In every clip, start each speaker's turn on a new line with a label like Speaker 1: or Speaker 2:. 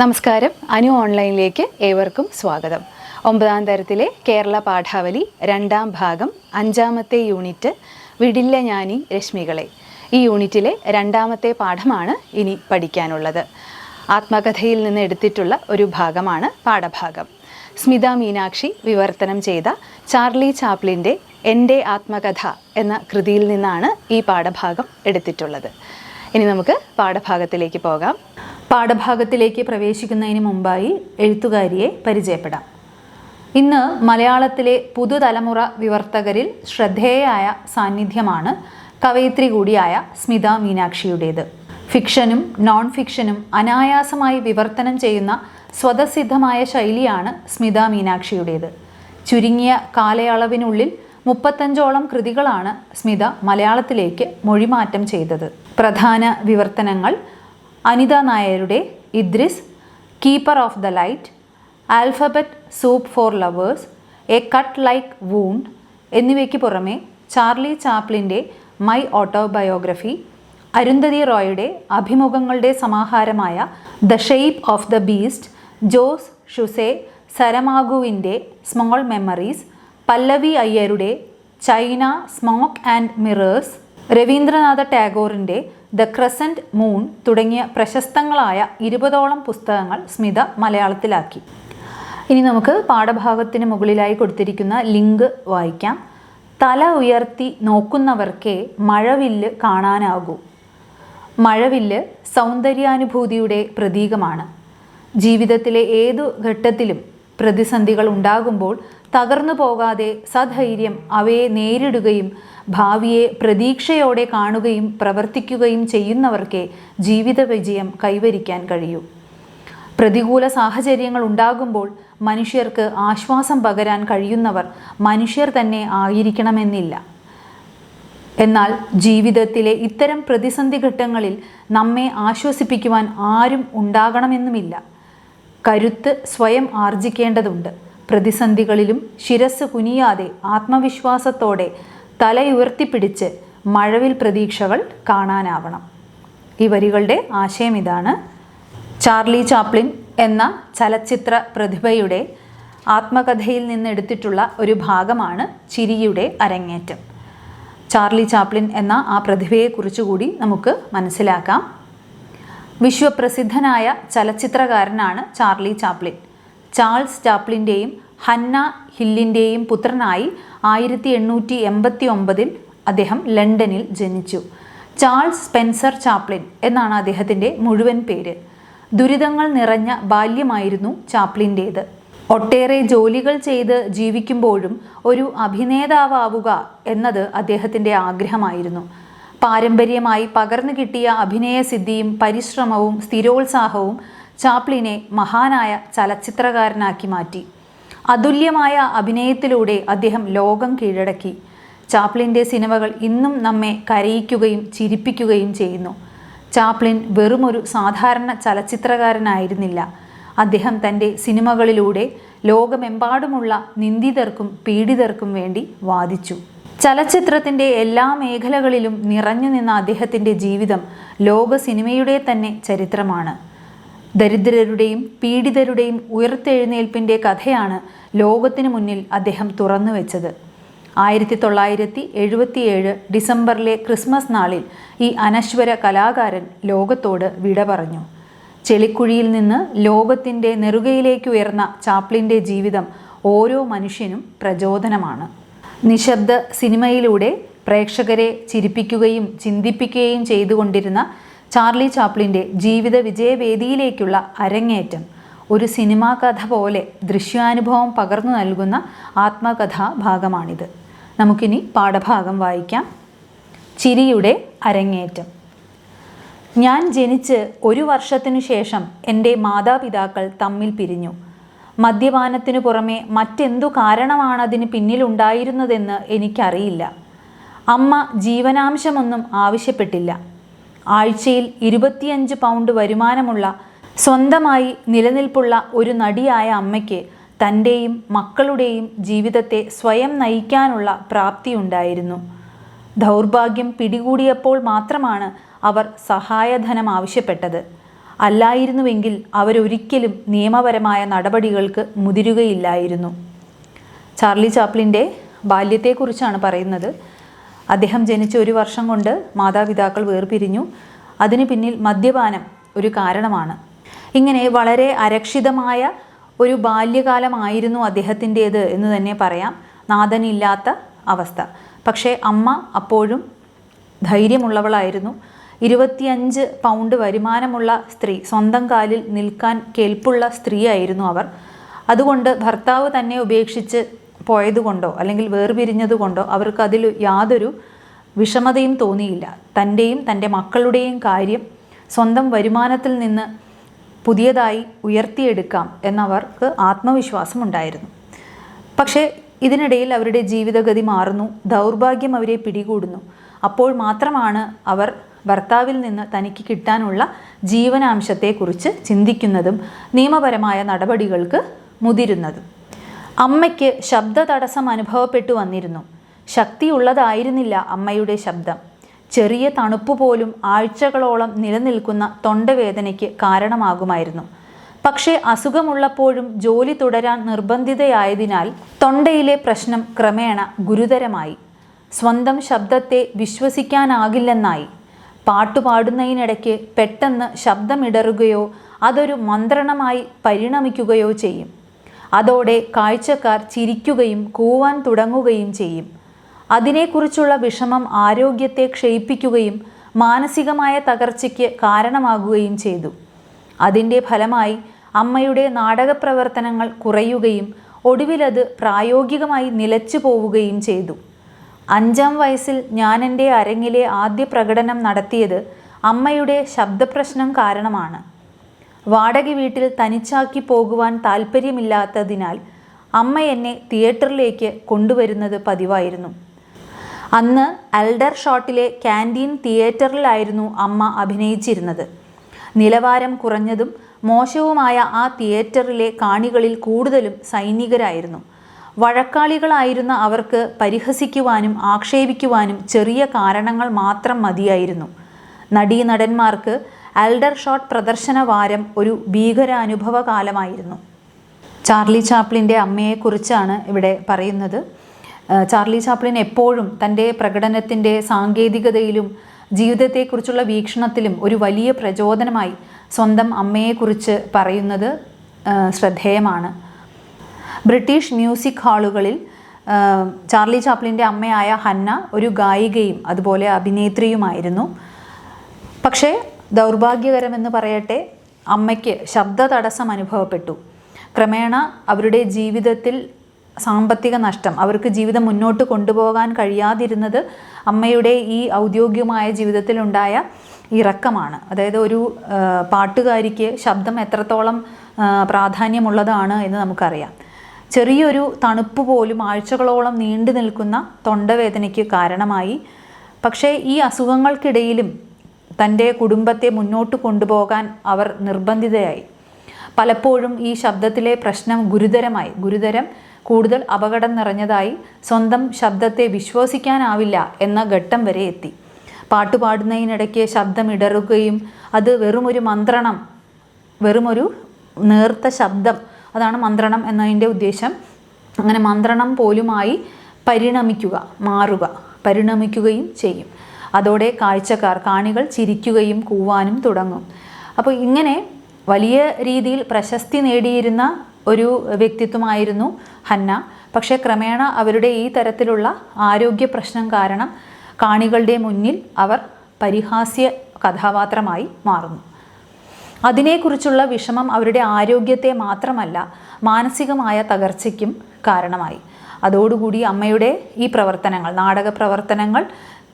Speaker 1: നമസ്കാരം. അനു ഓൺലൈനിലേക്ക് ഏവർക്കും സ്വാഗതം. ഒമ്പതാം തരത്തിലെ കേരള പാഠാവലി രണ്ടാം ഭാഗം അഞ്ചാമത്തെ യൂണിറ്റ് വിടില്ല ഞാനി രശ്മികളെ. ഈ യൂണിറ്റിലെ രണ്ടാമത്തെ പാഠമാണ് ഇനി പഠിക്കാനുള്ളത്. ആത്മകഥയിൽ നിന്ന് എടുത്തിട്ടുള്ള ഒരു ഭാഗമാണ് പാഠഭാഗം. സ്മിത മീനാക്ഷി വിവർത്തനം ചെയ്ത ചാർലി ചാപ്ലിന്റെ എന്റെ ആത്മകഥ എന്ന കൃതിയിൽ നിന്നാണ് ഈ പാഠഭാഗം എടുത്തിട്ടുള്ളത്. ഇനി നമുക്ക് പാഠഭാഗത്തിലേക്ക് പോകാം. പാഠഭാഗത്തിലേക്ക് പ്രവേശിക്കുന്നതിന് മുമ്പായി എഴുത്തുകാരിയെ പരിചയപ്പെടാം. ഇന്ന് മലയാളത്തിലെ പുതുതലമുറ വിവർത്തകരിൽ ശ്രദ്ധേയായ സാന്നിധ്യമാണ് കവയിത്രി കൂടിയായ സ്മിത മീനാക്ഷിയുടേത്. ഫിക്ഷനും നോൺ ഫിക്ഷനും അനായാസമായി വിവർത്തനം ചെയ്യുന്ന സ്വതസിദ്ധമായ ശൈലിയാണ് സ്മിത മീനാക്ഷിയുടേത്. ചുരുങ്ങിയ കാലയളവിനുള്ളിൽ മുപ്പത്തഞ്ചോളം കൃതികളാണ് സ്മിത മലയാളത്തിലേക്ക് മൊഴിമാറ്റം ചെയ്തത്. പ്രധാന വിവർത്തനങ്ങൾ അനിത നായരുടെ Idris keeper of the light alphabet soup for lovers a cut like wound എന്നിവയ്ക്ക് പുറമെ ചാർലി ചാപ്ലിന്റെ മൈ ഓട്ടോബയോഗ്രഫി അരുന്ധതി റോയുടെ അഭിമുഖങ്ങളുടെ സമാഹാരമായ the shape of the beast Jose Jose സരമാഗുവിന്റെ small memories Pallavi അയ്യരുടെ China smoke and mirrors Rabindranath ടാഗോറിന്റെ ദ ക്രസന്റ് മൂൺ തുടങ്ങിയ പ്രശസ്തങ്ങളായ ഇരുപതോളം പുസ്തകങ്ങൾ സ്മിത മലയാളത്തിലാക്കി. ഇനി നമുക്ക് പാഠഭാഗത്തിന് മുകളിലായി കൊടുത്തിരിക്കുന്ന ലിങ്ക് വായിക്കാം. തല ഉയർത്തി നോക്കുന്നവർക്കേ മഴവില്ല് കാണാനാകൂ. മഴവില്ല് സൗന്ദര്യാനുഭൂതിയുടെ പ്രതീകമാണ്. ജീവിതത്തിലെ ഏതു ഘട്ടത്തിലും പ്രതിസന്ധികൾ ഉണ്ടാകുമ്പോൾ തകർന്നു പോകാതെ സധൈര്യം അവയെ നേരിടുകയും ഭാവിയെ പ്രതീക്ഷയോടെ കാണുകയും പ്രവർത്തിക്കുകയും ചെയ്യുന്നവർക്കേ ജീവിത വിജയം കൈവരിക്കാൻ കഴിയൂ. പ്രതികൂല സാഹചര്യങ്ങൾ ഉണ്ടാകുമ്പോൾ മനുഷ്യർക്ക് ആശ്വാസം പകരാൻ കഴിയുന്നവർ മനുഷ്യർ തന്നെ ആയിരിക്കണമെന്നില്ല. എന്നാൽ ജീവിതത്തിലെ ഇത്തരം പ്രതിസന്ധി ഘട്ടങ്ങളിൽ നമ്മെ ആശ്വസിപ്പിക്കുവാൻ ആരും ഉണ്ടാകണമെന്നുമില്ല. കരുത്ത് സ്വയം ആർജിക്കേണ്ടതുണ്ട്. പ്രതിസന്ധികളിലും ശിരസ് കുനിയാതെ ആത്മവിശ്വാസത്തോടെ തലയുയർത്തിപ്പിടിച്ച് മഴവിൽ പ്രതീക്ഷകൾ കാണാനാവണം. ഈ വരികളുടെ ആശയം ഇതാണ്. ചാർലി ചാപ്ലിൻ എന്ന ചലച്ചിത്ര പ്രതിഭയുടെ ആത്മകഥയിൽ നിന്നെടുത്തിട്ടുള്ള ഒരു ഭാഗമാണ് ചിരിയുടെ അരങ്ങേറ്റം. ചാർലി ചാപ്ലിൻ എന്ന ആ പ്രതിഭയെക്കുറിച്ചുകൂടി നമുക്ക് മനസ്സിലാക്കാം. വിശ്വപ്രസിദ്ധനായ ചലച്ചിത്രകാരനാണ് ചാർലി ചാപ്ലിൻ. ചാൾസ് ചാപ്ലിന്റെയും ഹന്ന ഹില്ലിന്റെയും പുത്രനായി ആയിരത്തി എണ്ണൂറ്റി എൺപത്തി ഒമ്പതിൽ അദ്ദേഹം ലണ്ടനിൽ ജനിച്ചു. ചാൾസ് സ്പെൻസർ ചാപ്ലിൻ എന്നാണ് അദ്ദേഹത്തിന്റെ മുഴുവൻ പേര്. ദുരിതങ്ങൾ നിറഞ്ഞ ബാല്യമായിരുന്നു ചാപ്ലിന്റേത് ഒട്ടേറെ ജോലികൾ ചെയ്ത് ജീവിക്കുമ്പോഴും ഒരു അഭിനേതാവുക എന്നത് അദ്ദേഹത്തിന്റെ ആഗ്രഹമായിരുന്നു. പാരമ്പര്യമായി പകർന്നു കിട്ടിയ അഭിനയസിദ്ധിയും പരിശ്രമവും സ്ഥിരോത്സാഹവും ചാപ്ലിനെ മഹാനായ ചലച്ചിത്രകാരനാക്കി മാറ്റി. അതുല്യമായ അഭിനയത്തിലൂടെ അദ്ദേഹം ലോകം കീഴടക്കി. ചാപ്ലിന്റെ സിനിമകൾ ഇന്നും നമ്മെ കരയിക്കുകയും ചിരിപ്പിക്കുകയും ചെയ്യുന്നു. ചാപ്ലിൻ വെറുമൊരു സാധാരണ ചലച്ചിത്രകാരനായിരുന്നില്ല. അദ്ദേഹം തന്റെ സിനിമകളിലൂടെ ലോകമെമ്പാടുമുള്ള നിന്ദിതർക്കും പീഡിതർക്കും വേണ്ടി വാദിച്ചു. ചലച്ചിത്രത്തിന്റെ എല്ലാ മേഖലകളിലും നിറഞ്ഞു നിന്ന അദ്ദേഹത്തിന്റെ ജീവിതം ലോക സിനിമയുടെ തന്നെ ചരിത്രമാണ്. ദരിദ്രരുടെയും പീഡിതരുടെയും ഉയർത്തെഴുന്നേൽപ്പിന്റെ കഥയാണ് ലോകത്തിനു മുന്നിൽ അദ്ദേഹം തുറന്നു വെച്ചത്. ആയിരത്തി തൊള്ളായിരത്തി എഴുപത്തിയേഴ് ഡിസംബറിലെ ക്രിസ്മസ് നാളിൽ ഈ അനശ്വര കലാകാരൻ ലോകത്തോട് വിട പറഞ്ഞു. ചെളിക്കുഴിയിൽ നിന്ന് ലോകത്തിന്റെ നെറുകയിലേക്ക് ഉയർന്ന ചാപ്ലിന്റെ ജീവിതം ഓരോ മനുഷ്യനും പ്രചോദനമാണ്. നിശബ്ദ സിനിമയിലൂടെ പ്രേക്ഷകരെ ചിരിപ്പിക്കുകയും ചിന്തിപ്പിക്കുകയും ചെയ്തുകൊണ്ടിരുന്ന ചാർലി ചാപ്ലിന്റെ ജീവിത വിജയവേദിയിലേക്കുള്ള അരങ്ങേറ്റം. ഒരു സിനിമാ കഥ പോലെ ദൃശ്യാനുഭവം പകർന്നു നൽകുന്ന ആത്മകഥാ ഭാഗമാണിത്. നമുക്കിനി പാഠഭാഗം വായിക്കാം. ചിരിയുടെ അരങ്ങേറ്റം. ഞാൻ ജനിച്ച് ഒരു വർഷത്തിനു ശേഷം എന്റെ മാതാപിതാക്കൾ തമ്മിൽ പിരിഞ്ഞു. മദ്യപാനത്തിനു പുറമെ മറ്റെന്തു കാരണമാണതിന് പിന്നിലുണ്ടായിരുന്നതെന്ന് എനിക്കറിയില്ല. അമ്മ ജീവനാംശമൊന്നും ആവശ്യപ്പെട്ടില്ല. ആഴ്ചയിൽ ഇരുപത്തിയഞ്ച് പൗണ്ട് വരുമാനമുള്ള സ്വന്തമായി നിലനിൽപ്പുള്ള ഒരു നടിയായ അമ്മയ്ക്ക് തന്റെയും മക്കളുടെയും ജീവിതത്തെ സ്വയം നയിക്കാനുള്ള പ്രാപ്തിയുണ്ടായിരുന്നു. ദൗർഭാഗ്യം പിടികൂടിയപ്പോൾ മാത്രമാണ് അവർ സഹായധനം ആവശ്യപ്പെട്ടത്. അല്ലായിരുന്നുവെങ്കിൽ അവരൊരിക്കലും നിയമപരമായ നടപടികൾക്ക് മുതിരുകയില്ലായിരുന്നു. ചാർലി ചാപ്ലിന്റെ ബാല്യത്തെക്കുറിച്ചാണ് പറയുന്നത്. അദ്ദേഹം ജനിച്ച ഒരു വർഷം കൊണ്ട് മാതാപിതാക്കൾ വേർപിരിഞ്ഞു. അതിന് പിന്നിൽ മദ്യപാനം ഒരു കാരണമാണ്. ഇങ്ങനെ വളരെ അരക്ഷിതമായ ഒരു ബാല്യകാലമായിരുന്നു അദ്ദേഹത്തിന്റേത് എന്ന് തന്നെ പറയാം. നാഥനില്ലാത്ത അവസ്ഥ. പക്ഷേ അമ്മ അപ്പോഴും ധൈര്യമുള്ളവളായിരുന്നു. ഇരുപത്തിയഞ്ച് പൗണ്ട് വരുമാനമുള്ള സ്ത്രീ സ്വന്തം കാലിൽ നിൽക്കാൻ കേൾപ്പുള്ള സ്ത്രീയായിരുന്നു അവർ. അതുകൊണ്ട് ഭർത്താവ് തന്നെ ഉപേക്ഷിച്ച് പോയതുകൊണ്ടോ അല്ലെങ്കിൽ വേർപിരിഞ്ഞതുകൊണ്ടോ അവർക്ക് അതിൽ യാതൊരു വിഷമതയും തോന്നിയില്ല. തന്റെയും തന്റെ മക്കളുടെയും കാര്യം സ്വന്തം വരുമാനത്തിൽ നിന്ന് പുതിയതായി ഉയർത്തിയെടുക്കാം എന്നവർക്ക് ആത്മവിശ്വാസം ഉണ്ടായിരുന്നു. പക്ഷേ ഇതിനിടയിൽ അവരുടെ ജീവിതഗതി മാറുന്നു ദൗർഭാഗ്യം അവരെ പിടികൂടുന്നു. അപ്പോൾ മാത്രമാണ് അവർ ഭർത്താവിൽ നിന്ന് തനിക്ക് കിട്ടാനുള്ള ജീവനാംശത്തെക്കുറിച്ച് ചിന്തിക്കുന്നതും നിയമപരമായ നടപടികൾക്ക് മുതിരുന്നതും. അമ്മയ്ക്ക് ശബ്ദ തടസ്സം അനുഭവപ്പെട്ടു വന്നിരുന്നു. ശക്തിയുള്ളതായിരുന്നില്ല അമ്മയുടെ ശബ്ദം. ചെറിയ തണുപ്പ് പോലും ആഴ്ചകളോളം നിലനിൽക്കുന്ന തൊണ്ടവേദനയ്ക്ക് കാരണമാകുമായിരുന്നു. പക്ഷേ അസുഖമുള്ളപ്പോഴും ജോലി തുടരാൻ നിർബന്ധിതയായതിനാൽ തൊണ്ടയിലെ പ്രശ്നം ക്രമേണ ഗുരുതരമായി. സ്വന്തം ശബ്ദത്തെ വിശ്വസിക്കാനാകില്ലെന്നായി. പാട്ടുപാടുന്നതിനിടയ്ക്ക് പെട്ടെന്ന് ശബ്ദമിടറുകയോ അതൊരു മന്ത്രണമായി പരിണമിക്കുകയോ ചെയ്യും. അതോടെ കാഴ്ചക്കാർ ചിരിക്കുകയും കൂവാൻ തുടങ്ങുകയും ചെയ്യും. അതിനെക്കുറിച്ചുള്ള വിഷമം ആരോഗ്യത്തെ ക്ഷയിപ്പിക്കുകയും മാനസികമായ തകർച്ചയ്ക്ക് കാരണമാകുകയും ചെയ്തു. അതിന്റെ ഫലമായി അമ്മയുടെ നാടകപ്രവർത്തനങ്ങൾ കുറയുകയും ഒടുവിലത് പ്രായോഗികമായി നിലച്ചു പോവുകയും ചെയ്തു. അഞ്ചാം വയസ്സിൽ ഞാൻ എന്റെ അരങ്ങിലെ ആദ്യ പ്രകടനം നടത്തിയത് അമ്മയുടെ ശബ്ദപ്രശ്നം കാരണമാണ്. വാടക വീട്ടിൽ തനിച്ചാക്കി പോകുവാൻ താല്പര്യമില്ലാത്തതിനാൽ അമ്മ എന്നെ തിയേറ്ററിലേക്ക് കൊണ്ടുവരുന്നത് പതിവായിരുന്നു. അന്ന് അൽഡർ ഷോട്ടിലെ ക്യാന്റീൻ തിയേറ്ററിലായിരുന്നു അമ്മ അഭിനയിച്ചിരുന്നത്. നിലവാരം കുറഞ്ഞതും മോശവുമായ ആ തിയേറ്ററിലെ കാണികളിൽ കൂടുതലും സൈനികരായിരുന്നു. വഴക്കാളികളായിരുന്ന അവർക്ക് പരിഹസിക്കുവാനും ആക്ഷേപിക്കുവാനും ചെറിയ കാരണങ്ങൾ മാത്രം മതിയായിരുന്നു. നടീനടന്മാർക്ക് ആൽഡർ ഷോട്ട് പ്രദർശന വാരം ഒരു ഭീകരാനുഭവ കാലമായിരുന്നു ചാർലി ചാപ്ലിന്റെ അമ്മയെക്കുറിച്ചാണ് ഇവിടെ പറയുന്നത്. ചാർലി ചാപ്ലിൻ എപ്പോഴും തന്റെ പ്രകടനത്തിന്റെ സാങ്കേതികതയിലും ജീവിതത്തെക്കുറിച്ചുള്ള വീക്ഷണത്തിലും ഒരു വലിയ പ്രചോദനമായി സ്വന്തം അമ്മയെക്കുറിച്ച് പറയുന്നത് ശ്രദ്ധേയമാണ്. ബ്രിട്ടീഷ് മ്യൂസിക് ഹാളുകളിൽ ചാർലി ചാപ്ലിന്റെ അമ്മയായ ഹന്ന ഒരു ഗായികയും അതുപോലെ അഭിനേത്രിയുമായിരുന്നു. പക്ഷേ ദൗർഭാഗ്യകരമെന്ന് പറയട്ടെ അമ്മയ്ക്ക് ശബ്ദ തടസ്സം അനുഭവപ്പെട്ടു. ക്രമേണ അവരുടെ ജീവിതത്തിൽ സാമ്പത്തിക നഷ്ടം അവർക്ക് ജീവിതം മുന്നോട്ട് കൊണ്ടുപോകാൻ കഴിയാതിരുന്നത് അമ്മയുടെ ഈ ഔദ്യോഗികമായ ജീവിതത്തിലുണ്ടായ ഇറക്കമാണ്. അതായത് ഒരു പാട്ടുകാരിക്ക് ശബ്ദം എത്രത്തോളം പ്രാധാന്യമുള്ളതാണ് എന്ന് നമുക്കറിയാം. ചെറിയൊരു തണുപ്പ് പോലും ആഴ്ചകളോളം നീണ്ടു നിൽക്കുന്ന തൊണ്ടവേദനയ്ക്ക് കാരണമായി. പക്ഷേ ഈ അസുഖങ്ങൾക്കിടയിലും തന്റെ കുടുംബത്തെ മുന്നോട്ട് കൊണ്ടുപോകാൻ അവർ നിർബന്ധിതയായി. പലപ്പോഴും ഈ ശബ്ദത്തിലെ പ്രശ്നം ഗുരുതരമായി ഗുരുതരം കൂടുതൽ അപകടം നിറഞ്ഞതായി സ്വന്തം ശബ്ദത്തെ വിശ്വസിക്കാനാവില്ല എന്ന ഘട്ടം വരെ എത്തി. പാട്ടുപാടുന്നതിനിടയ്ക്ക് ശബ്ദം ഇടറുകയും അത് വെറുമൊരു മന്ത്രണം വെറുമൊരു നേർത്ത ശബ്ദം അതാണ് മന്ത്രണം എന്നതിന്റെ ഉദ്ദേശം. അങ്ങനെ മന്ത്രണം പോലുമായി പരിണമിക്കുക മാറുക പരിണമിക്കുകയും ചെയ്യും. അതോടെ കാഴ്ചക്കാർ കാണികൾ ചിരിക്കുകയും കൂവാനും തുടങ്ങും. അപ്പോൾ ഇങ്ങനെ വലിയ രീതിയിൽ പ്രശസ്തി നേടിയിരുന്ന ഒരു വ്യക്തിത്വമായിരുന്നു ഹന്ന. പക്ഷേ ക്രമേണ അവരുടെ ഈ തരത്തിലുള്ള ആരോഗ്യ പ്രശ്നം കാരണം കാണികളുടെ മുന്നിൽ അവർ പരിഹാസ്യ കഥാപാത്രമായി മാറുന്നു. അതിനെക്കുറിച്ചുള്ള വിഷമം അവരുടെ ആരോഗ്യത്തെ മാത്രമല്ല മാനസികമായ തകർച്ചയ്ക്കും കാരണമായി. അതോടുകൂടി അമ്മയുടെ ഈ പ്രവർത്തനങ്ങൾ നാടക പ്രവർത്തനങ്ങൾ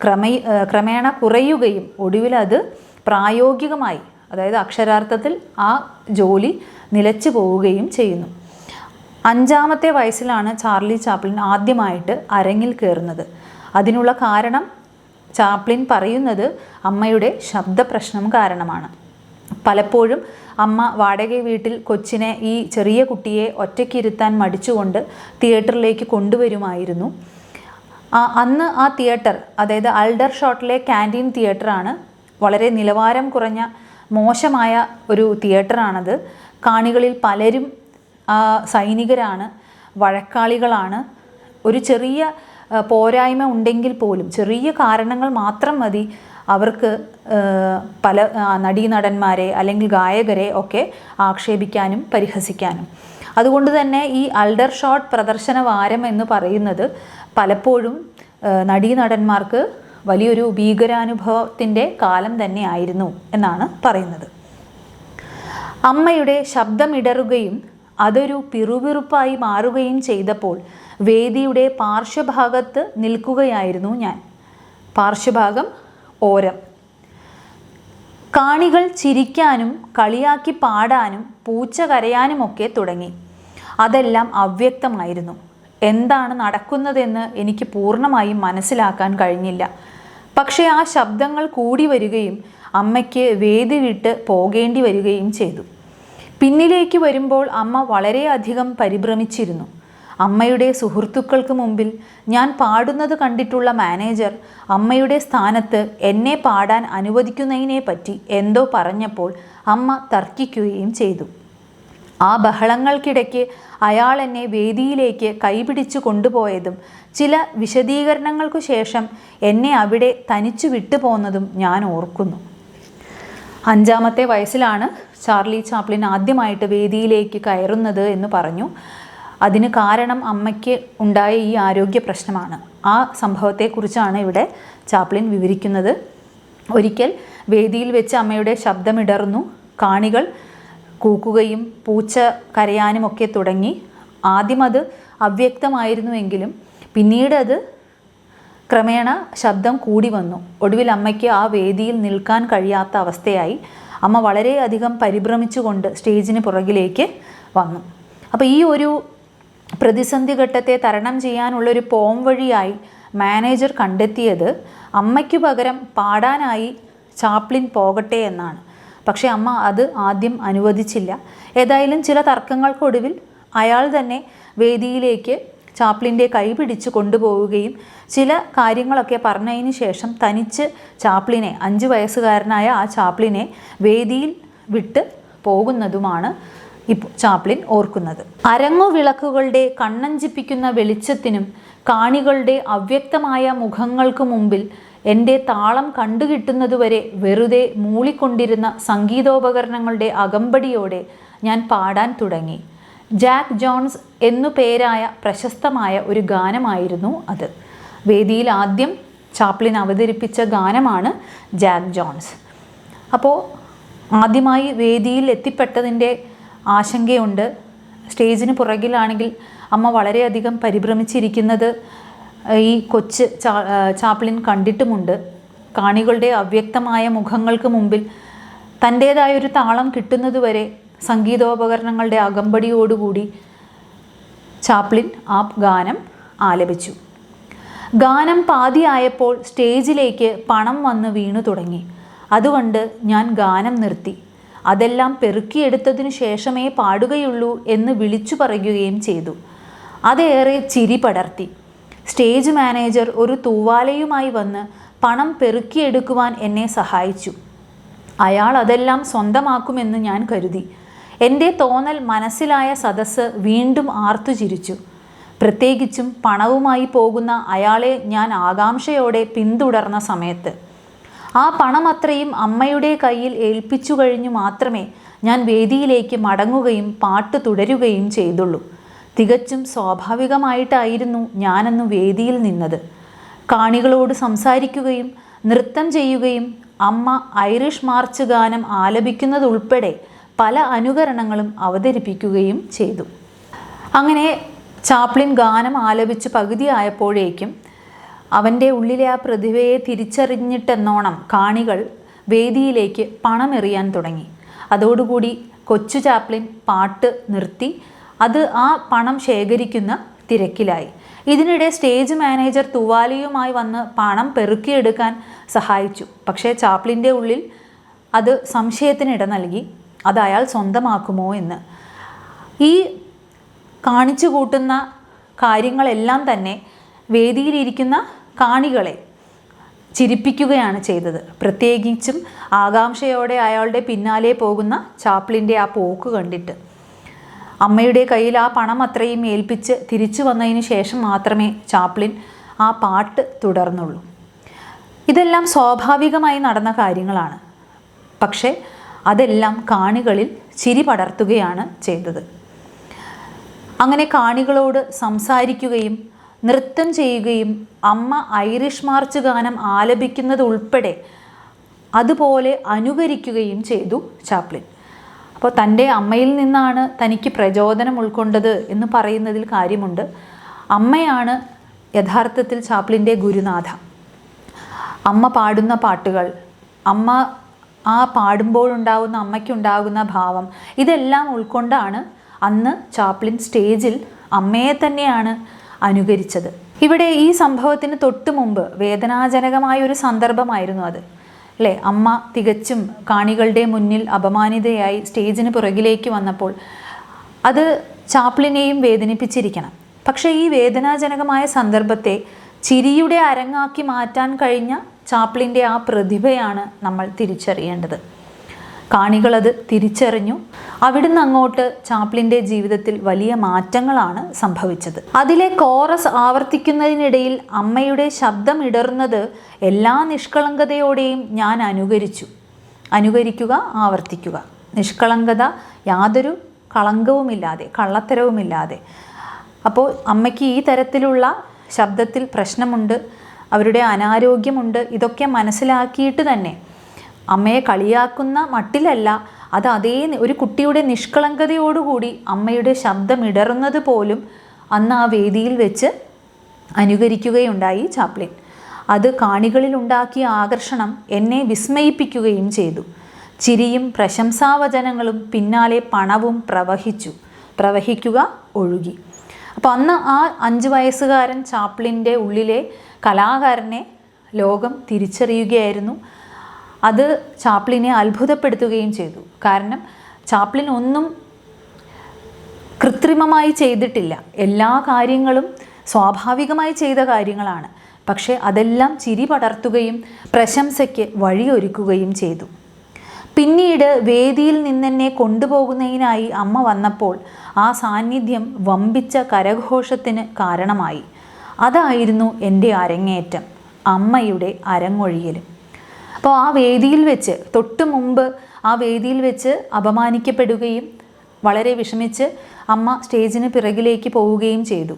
Speaker 1: ക്രമ ക്രമേണ കുറയുകയും ഒടുവിൽ അത് പ്രായോഗികമായി അതായത് അക്ഷരാർത്ഥത്തിൽ ആ ജോലി നിലച്ചു പോവുകയും ചെയ്യുന്നു. അഞ്ചാമത്തെ വയസ്സിലാണ് ചാർലി ചാപ്ലിൻ ആദ്യമായിട്ട് അരങ്ങിൽ കയറുന്നത്. അതിനുള്ള കാരണം ചാപ്ലിൻ പറയുന്നത് അമ്മയുടെ ശബ്ദപ്രശ്നം കാരണമാണ്. പലപ്പോഴും അമ്മ വാടക വീട്ടിൽ കൊച്ചിനെ ഈ ചെറിയ കുട്ടിയെ ഒറ്റയ്ക്കിരുത്താൻ മടിച്ചുകൊണ്ട് തിയേറ്ററിലേക്ക് കൊണ്ടുവരുമായിരുന്നു. അന്ന് ആ തിയേറ്റർ അതായത് അൾഡർ ഷോട്ടിലെ ക്യാന്റീൻ തിയേറ്ററാണ് വളരെ നിലവാരം കുറഞ്ഞ മോശമായ ഒരു തിയേറ്ററാണത് കാണികളിൽ പലരും സൈനികരാണ് വഴക്കാളികളാണ്. ഒരു ചെറിയ പോരായ്മ ഉണ്ടെങ്കിൽ പോലും ചെറിയ കാരണങ്ങൾ മാത്രം മതി അവർക്ക് പല നടീനടന്മാരെ അല്ലെങ്കിൽ ഗായകരെ ഒക്കെ ആക്ഷേപിക്കാനും പരിഹസിക്കാനും. അതുകൊണ്ട് തന്നെ ഈ അൾഡർ ഷോട്ട് പ്രദർശന വാരം എന്ന് പറയുന്നത് പലപ്പോഴും നടീ നടീനടന്മാർക്ക് വലിയൊരു ഭീകരാനുഭവത്തിന്റെ കാലം തന്നെയായിരുന്നു എന്നാണ് പറയുന്നത്. അമ്മയുടെ ശബ്ദമിടറുകയും അതൊരു പിറുപിറുപ്പായി മാറുകയും ചെയ്തപ്പോൾ വേദിയുടെ പാർശ്വഭാഗത്ത് നിൽക്കുകയായിരുന്നു ഞാൻ. പാർശ്വഭാഗം ഓരം. കാണികൾ ചിരിക്കാനും കളിയാക്കി പാടാനും പൂച്ച കരയാനുമൊക്കെ തുടങ്ങി. അതെല്ലാം അവ്യക്തമായിരുന്നു. എന്താണ് നടക്കുന്നതെന്ന് എനിക്ക് പൂർണമായും മനസ്സിലാക്കാൻ കഴിഞ്ഞില്ല. പക്ഷേ ആ ശബ്ദങ്ങൾ കൂടി വരികയും അമ്മയ്ക്ക് വേദി വിട്ട് പോകേണ്ടി വരികയും ചെയ്തു. പിന്നിലേക്ക് വരുമ്പോൾ അമ്മ വളരെയധികം പരിഭ്രമിച്ചിരുന്നു. അമ്മയുടെ സുഹൃത്തുക്കൾക്ക് മുമ്പിൽ ഞാൻ പാടുന്നത് കണ്ടിട്ടുള്ള മാനേജർ അമ്മയുടെ സ്ഥാനത്ത് എന്നെ പാടാൻ അനുവദിക്കുന്നതിനെ പറ്റി എന്തോ പറഞ്ഞപ്പോൾ അമ്മ തർക്കിക്കുകയും ചെയ്തു. ആ ബഹളങ്ങൾക്കിടയ്ക്ക് അയാൾ എന്നെ വേദിയിലേക്ക് കൈപിടിച്ചു കൊണ്ടുപോയതും ചില വിശദീകരണങ്ങൾക്കു ശേഷം എന്നെ അവിടെ തനിച്ചു വിട്ടുപോകുന്നതും ഞാൻ ഓർക്കുന്നു. അഞ്ചാമത്തെ വയസ്സിലാണ് ചാർലി ചാപ്ലിൻ ആദ്യമായിട്ട് വേദിയിലേക്ക് കയറുന്നത് എന്ന് പറഞ്ഞു. അതിന് കാരണം അമ്മയ്ക്ക് ഉണ്ടായ ഈ ആരോഗ്യ പ്രശ്നമാണ്. ആ സംഭവത്തെക്കുറിച്ചാണ് ഇവിടെ ചാപ്ലിൻ വിവരിക്കുന്നത്. ഒരിക്കൽ വേദിയിൽ വെച്ച് അമ്മയുടെ ശബ്ദമിടർന്നു. കാണികൾ കൂക്കുകയും പൂച്ച കരയാനും ഒക്കെ തുടങ്ങി. ആദ്യം അത് അവ്യക്തമായിരുന്നുവെങ്കിലും പിന്നീട് അത് ക്രമേണ ശബ്ദം കൂടി വന്നു. ഒടുവിൽ അമ്മയ്ക്ക് ആ വേദിയിൽ നിൽക്കാൻ കഴിയാത്ത അവസ്ഥയായി. അമ്മ വളരെയധികം പരിഭ്രമിച്ചുകൊണ്ട് സ്റ്റേജിന് പുറകിലേക്ക് വന്നു. അപ്പോൾ ഈ ഒരു പ്രതിസന്ധി ഘട്ടത്തെ തരണം ചെയ്യാനുള്ളൊരു പോം വഴിയായി മാനേജർ കണ്ടെത്തിയത് അമ്മയ്ക്കു പകരം പാടാനായി ചാപ്ലിൻ പോകട്ടെ എന്നാണ്. പക്ഷേ അമ്മ അത് ആദ്യം അനുവദിച്ചില്ല. ഏതായാലും ചില തർക്കങ്ങൾക്കൊടുവിൽ അയാൾ തന്നെ വേദിയിലേക്ക് ചാപ്ലിന്റെ കൈ പിടിച്ച് കൊണ്ടുപോവുകയും ചില കാര്യങ്ങളൊക്കെ പറഞ്ഞതിന് ശേഷം തനിച്ച് ചാപ്ലിനെ അഞ്ച് വയസ്സുകാരനായ ആ ചാപ്ലിനെ വേദിയിൽ വിട്ട് പോകുന്നതുമാണ് ഇപ്പോൾ ചാപ്ലിൻ ഓർക്കുന്നത്. അരങ്ങു വിളക്കുകളുടെ കണ്ണഞ്ചിപ്പിക്കുന്ന വെളിച്ചത്തിനും കാണികളുടെ അവ്യക്തമായ മുഖങ്ങൾക്കു മുമ്പിൽ എന്റെ താളം കണ്ടുകിട്ടുന്നതുവരെ വെറുതെ മൂളിക്കൊണ്ടിരുന്ന സംഗീതോപകരണങ്ങളുടെ അകമ്പടിയോടെ ഞാൻ പാടാൻ തുടങ്ങി. ജാക്ക് ജോൺസ് എന്നു പേരായ പ്രശസ്തമായ ഒരു ഗാനമായിരുന്നു അത്. വേദിയിൽ ആദ്യം ചാപ്ലിൻ അവതരിപ്പിച്ച ഗാനമാണ് ജാക്ക് ജോൺസ്. അപ്പോൾ ആദ്യമായി വേദിയിൽ എത്തിപ്പെട്ടതിന്റെ ആശങ്കയുണ്ട്. സ്റ്റേജിന് പുറകിലാണെങ്കിൽ അമ്മ വളരെയധികം പരിഭ്രമിച്ചിരിക്കുന്നത് ഈ കൊച്ച് ചാ ചാപ്ലിൻ കണ്ടിട്ടുമുണ്ട്. കാണികളുടെ അവ്യക്തമായ മുഖങ്ങൾക്ക് മുമ്പിൽ തന്റേതായ ഒരു താളം കിട്ടുന്നതുവരെ സംഗീതോപകരണങ്ങളുടെ അകമ്പടിയോടുകൂടി ചാപ്ലിൻ ആ ഗാനം ആലപിച്ചു. ഗാനം പാതിയായപ്പോൾ സ്റ്റേജിലേക്ക് പണം വന്ന് വീണു തുടങ്ങി. അതുകൊണ്ട് ഞാൻ ഗാനം നിർത്തി. അതെല്ലാം പെറുക്കിയെടുത്തതിനു ശേഷമേ പാടുകയുള്ളൂ എന്ന് വിളിച്ചു പറയുകയും ചെയ്തു. അതേറെ ചിരി പടർത്തി. സ്റ്റേജ് മാനേജർ ഒരു തൂവാലയുമായി വന്ന് പണം പെറുക്കിയെടുക്കുവാൻ എന്നെ സഹായിച്ചു. അയാൾ അതെല്ലാം സ്വന്തമാക്കുമെന്ന് ഞാൻ കരുതി. എന്റെ തോന്നൽ മനസ്സിലായ സദസ്സ് വീണ്ടും ആർത്തു ചിരിച്ചു. പ്രത്യേകിച്ചും പണവുമായി പോകുന്ന അയാളെ ഞാൻ ആകാംക്ഷയോടെ പിന്തുടർന്ന സമയത്ത്. ആ പണം അത്രയും അമ്മയുടെ കയ്യിൽ ഏൽപ്പിച്ചു കഴിഞ്ഞു മാത്രമേ ഞാൻ വേദിയിലേക്ക് മടങ്ങുകയും പാട്ട് തുടരുകയും ചെയ്തുള്ളൂ. തികച്ചും സ്വാഭാവികമായിട്ടായിരുന്നു ഞാനന്ന് വേദിയിൽ നിന്നത്. കാണികളോട് സംസാരിക്കുകയും നൃത്തം ചെയ്യുകയും അമ്മ ഐറിഷ് മാർച്ച് ഗാനം ആലപിക്കുന്നതുൾപ്പെടെ പല അനുകരണങ്ങളും അവതരിപ്പിക്കുകയും ചെയ്തു. അങ്ങനെ ചാപ്ലിൻ ഗാനം ആലപിച്ച് പകുതിയായപ്പോഴേക്കും അവന്റെ ഉള്ളിലെ ആ പ്രതിഭയെ തിരിച്ചറിഞ്ഞിട്ടെന്നോണം കാണികൾ വേദിയിലേക്ക് പണമെറിയാൻ തുടങ്ങി. അതോടുകൂടി കൊച്ചു ചാപ്ലിൻ പാട്ട് നിർത്തി. അത് ആ പണം ശേഖരിക്കുന്ന തിരക്കിലായി. ഇതിനിടെ സ്റ്റേജ് മാനേജർ തുവാലിയുമായി വന്ന് പണം പെറുക്കിയെടുക്കാൻ സഹായിച്ചു. പക്ഷേ ചാപ്ലിന്റെ ഉള്ളിൽ അത് സംശയത്തിനിട നൽകി. അത് അയാൾ സ്വന്തമാക്കുമോ എന്ന്. ഈ കാണിച്ചു കൂട്ടുന്ന കാര്യങ്ങളെല്ലാം തന്നെ വേദിയിലിരിക്കുന്ന കാണികളെ ചിരിപ്പിക്കുകയാണ് ചെയ്തത്. പ്രത്യേകിച്ചും ആകാംക്ഷയോടെ അയാളുടെ പിന്നാലെ പോകുന്ന ചാപ്ലിന്റെ ആ പോക്ക് കണ്ടിട്ട്. അമ്മയുടെ കയ്യിൽ ആ പണം അത്രയും ഏൽപ്പിച്ച് തിരിച്ചു വന്നതിന് ശേഷം മാത്രമേ ചാപ്ലിൻ ആ പാട്ട് തുടർന്നുള്ളൂ. ഇതെല്ലാം സ്വാഭാവികമായി നടന്ന കാര്യങ്ങളാണ്. പക്ഷേ അതെല്ലാം കാണികളിൽ ചിരി പടർത്തുകയാണ് ചെയ്തത്. അങ്ങനെ കാണികളോട് സംസാരിക്കുകയും നൃത്തം ചെയ്യുകയും അമ്മ ഐറിഷ് മാർച്ച് ഗാനം ആലപിക്കുന്നത് ഉൾപ്പെടെ അതുപോലെ അനുകരിക്കുകയും ചെയ്തു ചാപ്ലിൻ അപ്പോൾ തന്റെ അമ്മയിൽ നിന്നാണ് തനിക്ക് പ്രചോദനം ഉൾക്കൊണ്ടത് എന്ന് പറയുന്നതിൽ കാര്യമുണ്ട്. അമ്മയാണ് യഥാർത്ഥത്തിൽ ചാപ്ലിന്റെ ഗുരുനാഥ. അമ്മ പാടുന്ന പാട്ടുകൾ അമ്മ ആ പാടുമ്പോഴുണ്ടാകുന്ന അമ്മയ്ക്കുണ്ടാകുന്ന ഭാവം ഇതെല്ലാം ഉൾക്കൊണ്ടാണ് അന്ന് ചാപ്ലിൻ സ്റ്റേജിൽ അമ്മയെ തന്നെയാണ് അനുകരിച്ചത്. ഇവിടെ ഈ സംഭവത്തിന് തൊട്ടു മുമ്പ് വേദനാജനകമായ ഒരു സന്ദർഭമായിരുന്നു അത്. അല്ലേ അമ്മ തികച്ചും കാണികളുടെ മുന്നിൽ അപമാനിതയായി സ്റ്റേജിന് പുറകിലേക്ക് വന്നപ്പോൾ അത് ചാപ്ലിനെയും വേദനിപ്പിച്ചിരിക്കണം. പക്ഷേ ഈ വേദനാജനകമായ സന്ദർഭത്തെ ചിരിയുടെ അരങ്ങാക്കി മാറ്റാൻ കഴിഞ്ഞ ചാപ്ലിന്റെ ആ പ്രതിഭയാണ് നമ്മൾ തിരിച്ചറിയേണ്ടത്. കാണികളത് തിരിച്ചറിഞ്ഞു. അവിടുന്ന് അങ്ങോട്ട് ചാപ്ലിന്റെ ജീവിതത്തിൽ വലിയ മാറ്റങ്ങളാണ് സംഭവിച്ചത്. അതിലെ കോറസ് ആവർത്തിക്കുന്നതിനിടയിൽ അമ്മയുടെ ശബ്ദം ഇടറുന്നത് എല്ലാ നിഷ്കളങ്കതയോടെയും ഞാൻ അനുകരിച്ചു. അനുകരിക്കുക ആവർത്തിക്കുക. നിഷ്കളങ്കത യാതൊരു കളങ്കവുമില്ലാതെ കള്ളത്തരവുമില്ലാതെ. അപ്പോൾ അമ്മയ്ക്ക് ഈ തരത്തിലുള്ള ശബ്ദത്തിൽ പ്രശ്നമുണ്ട് അവരുടെ അനാരോഗ്യമുണ്ട് ഇതൊക്കെ മനസ്സിലാക്കിയിട്ട് തന്നെ അമ്മയെ കളിയാക്കുന്ന മട്ടിലല്ല അത് അതേ ഒരു കുട്ടിയുടെ നിഷ്കളങ്കതയോടുകൂടി അമ്മയുടെ ശബ്ദം ഇടറുന്നത് പോലും അന്ന് ആ വേദിയിൽ വെച്ച് അനുകരിക്കുകയുണ്ടായി ചാപ്ലിൻ. അത് കാണികളിൽ ഉണ്ടാക്കിയ ആകർഷണം എന്നെ വിസ്മയിപ്പിക്കുകയും ചെയ്തു. ചിരിയും പ്രശംസാവചനങ്ങളും പിന്നാലെ പണവും പ്രവഹിച്ചു പ്രവഹിക്കുക ഒഴുകി. അപ്പോൾ അന്ന് ആ അഞ്ച് വയസ്സുകാരൻ ചാപ്ലിന്റെ ഉള്ളിലെ കലാകാരനെ ലോകം തിരിച്ചറിയുകയായിരുന്നു. അത് ചാപ്ലിനെ അത്ഭുതപ്പെടുത്തുകയും ചെയ്തു. കാരണം ചാപ്ലിൻ ഒന്നും കൃത്രിമമായി ചെയ്തിട്ടില്ല. എല്ലാ കാര്യങ്ങളും സ്വാഭാവികമായി ചെയ്ത കാര്യങ്ങളാണ്. പക്ഷേ അതെല്ലാം ചിരി പടർത്തുകയും പ്രശംസയ്ക്ക് വഴിയൊരുക്കുകയും ചെയ്തു. പിന്നീട് വേദിയിൽ നിന്നെന്നെ കൊണ്ടുപോകുന്നതിനായി അമ്മ വന്നപ്പോൾ ആ സാന്നിധ്യം വമ്പിച്ച കരഘോഷത്തിന് കാരണമായി. അതായിരുന്നു എന്റെ അരങ്ങേറ്റം അമ്മയുടെ അരങ്ങൊഴിയലും. അപ്പോൾ ആ വേദിയിൽ വെച്ച് തൊട്ട് മുമ്പ് ആ വേദിയിൽ വെച്ച് അപമാനിക്കപ്പെടുകയും വളരെ വിഷമിച്ച് അമ്മ സ്റ്റേജിന് പിറകിലേക്ക് പോവുകയും ചെയ്തു.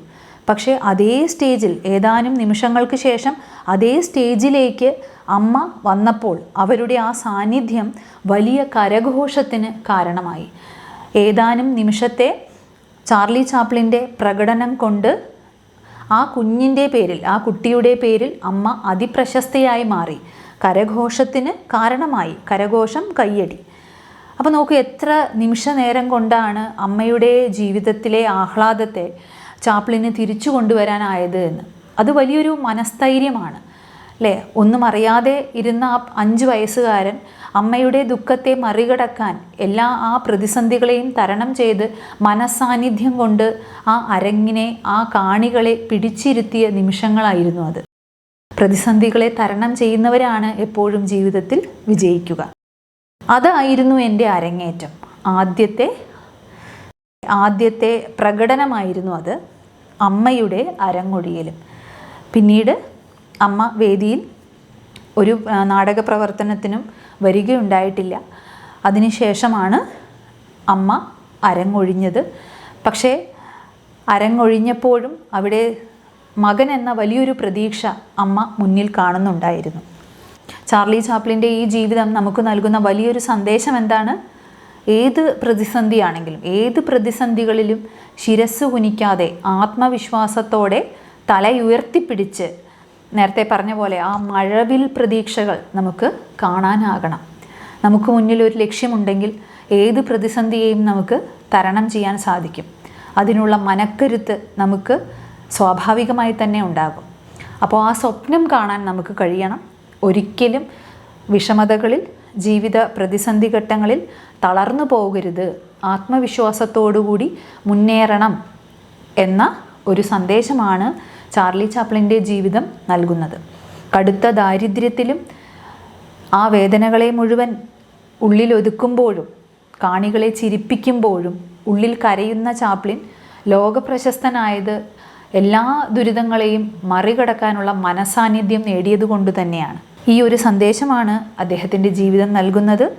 Speaker 1: പക്ഷേ അതേ സ്റ്റേജിൽ ഏതാനും നിമിഷങ്ങൾക്ക് ശേഷം അതേ സ്റ്റേജിലേക്ക് അമ്മ വന്നപ്പോൾ അവരുടെ ആ സാന്നിധ്യം വലിയ കരഘോഷത്തിന് കാരണമായി. ഏതാനും നിമിഷത്തെ ചാർലി ചാപ്ലിന്റെ പ്രകടനം കൊണ്ട് ആ കുഞ്ഞിന്റെ പേരിൽ ആ കുട്ടിയുടെ പേരിൽ അമ്മ അതിപ്രശസ്തയായി മാറി. കരഘോഷത്തിന് കാരണമായി. കരഘോഷം കയ്യടി. അപ്പോൾ നോക്കൂ എത്ര നിമിഷ നേരം കൊണ്ടാണ് അമ്മയുടെ ജീവിതത്തിലെ ആഹ്ലാദത്തെ ചാപ്ലിന് തിരിച്ചു കൊണ്ടുവരാനായത് എന്ന്. അത് വലിയൊരു മനസ്ഥൈര്യമാണ് അല്ലേ? ഒന്നും അറിയാതെ ഇരുന്ന ആ അഞ്ച് വയസ്സുകാരൻ അമ്മയുടെ ദുഃഖത്തെ മറികടക്കാൻ എല്ലാ ആ പ്രതിസന്ധികളെയും തരണം ചെയ്ത് മനസാന്നിധ്യം കൊണ്ട് ആ അരങ്ങിനെ ആ കാണികളെ പിടിച്ചിരുത്തിയ നിമിഷങ്ങളായിരുന്നു അത്. പ്രതിസന്ധികളെ തരണം ചെയ്യുന്നവരാണ് എപ്പോഴും ജീവിതത്തിൽ വിജയിക്കുക. അതായിരുന്നു എന്റെ അരങ്ങേറ്റം. ആദ്യത്തെ ആദ്യത്തെ പ്രകടനമായിരുന്നു അത്. അമ്മയുടെ അരങ്ങൊഴിയലും പിന്നീട് അമ്മ വേദിയിൽ ഒരു നാടക പ്രവർത്തനത്തിനും വരികയുണ്ടായിട്ടില്ല. അതിനുശേഷമാണ് അമ്മ അരങ്ങൊഴിഞ്ഞത്. പക്ഷേ അരങ്ങൊഴിഞ്ഞപ്പോഴും അവിടെ മകൻ എന്ന വലിയൊരു പ്രതീക്ഷ അമ്മ മുന്നിൽ കാണുന്നുണ്ടായിരുന്നു. ചാർലി ചാപ്ലിന്റെ ഈ ജീവിതം നമുക്ക് നൽകുന്ന വലിയൊരു സന്ദേശം എന്താണ്? ഏത് പ്രതിസന്ധിയാണെങ്കിലും ഏത് പ്രതിസന്ധികളിലും ശിരസ് കുനിക്കാതെ ആത്മവിശ്വാസത്തോടെ തലയുയർത്തിപ്പിടിച്ച് നേരത്തെ പറഞ്ഞ പോലെ ആ മഴവിൽ പ്രതീക്ഷകൾ നമുക്ക് കാണാനാകണം. നമുക്ക് മുന്നിൽ ഒരു ലക്ഷ്യമുണ്ടെങ്കിൽ ഏത് പ്രതിസന്ധിയെയും നമുക്ക് തരണം ചെയ്യാൻ സാധിക്കും. അതിനുള്ള മനക്കരുത്ത് നമുക്ക് സ്വാഭാവികമായി തന്നെ ഉണ്ടാകും. അപ്പോൾ ആ സ്വപ്നം കാണാൻ നമുക്ക് കഴിയണം. ഒരിക്കലും വിഷമതകളിൽ ജീവിത പ്രതിസന്ധി ഘട്ടങ്ങളിൽ തളർന്നു പോകരുത്. ആത്മവിശ്വാസത്തോടുകൂടി മുന്നേറണം എന്ന ഒരു സന്ദേശമാണ് ചാർലി ചാപ്ലിന്റെ ജീവിതം നൽകുന്നത്. കടുത്ത ദാരിദ്ര്യത്തിലും ആ വേദനകളെ മുഴുവൻ ഉള്ളിലൊതുക്കുമ്പോഴും കാണികളെ ചിരിപ്പിക്കുമ്പോഴും ഉള്ളിൽ കരയുന്ന ചാപ്ലിൻ ലോകപ്രശസ്തനായത് എല്ലാ ദുരിതങ്ങളെയും മറികടക്കാനുള്ള മനസാന്നിധ്യം നേടിയതുകൊണ്ട് തന്നെയാണ്. ഈ ഒരു സന്ദേശമാണ് അദ്ദേഹത്തിന്റെ ജീവിതം നൽകുന്നത്.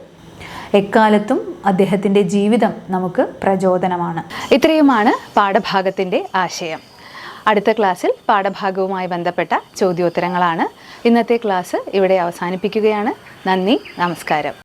Speaker 1: എക്കാലത്തും അദ്ദേഹത്തിന്റെ ജീവിതം നമുക്ക് പ്രചോദനമാണ്.
Speaker 2: ഇത്രയുമാണ് പാഠഭാഗത്തിന്റെ ആശയം. അടുത്ത ക്ലാസ്സിൽ പാഠഭാഗവുമായി ബന്ധപ്പെട്ട ചോദ്യോത്തരങ്ങളാണ്. ഇന്നത്തെ ക്ലാസ് ഇവിടെ അവസാനിപ്പിക്കുകയാണ്. നന്ദി നമസ്കാരം.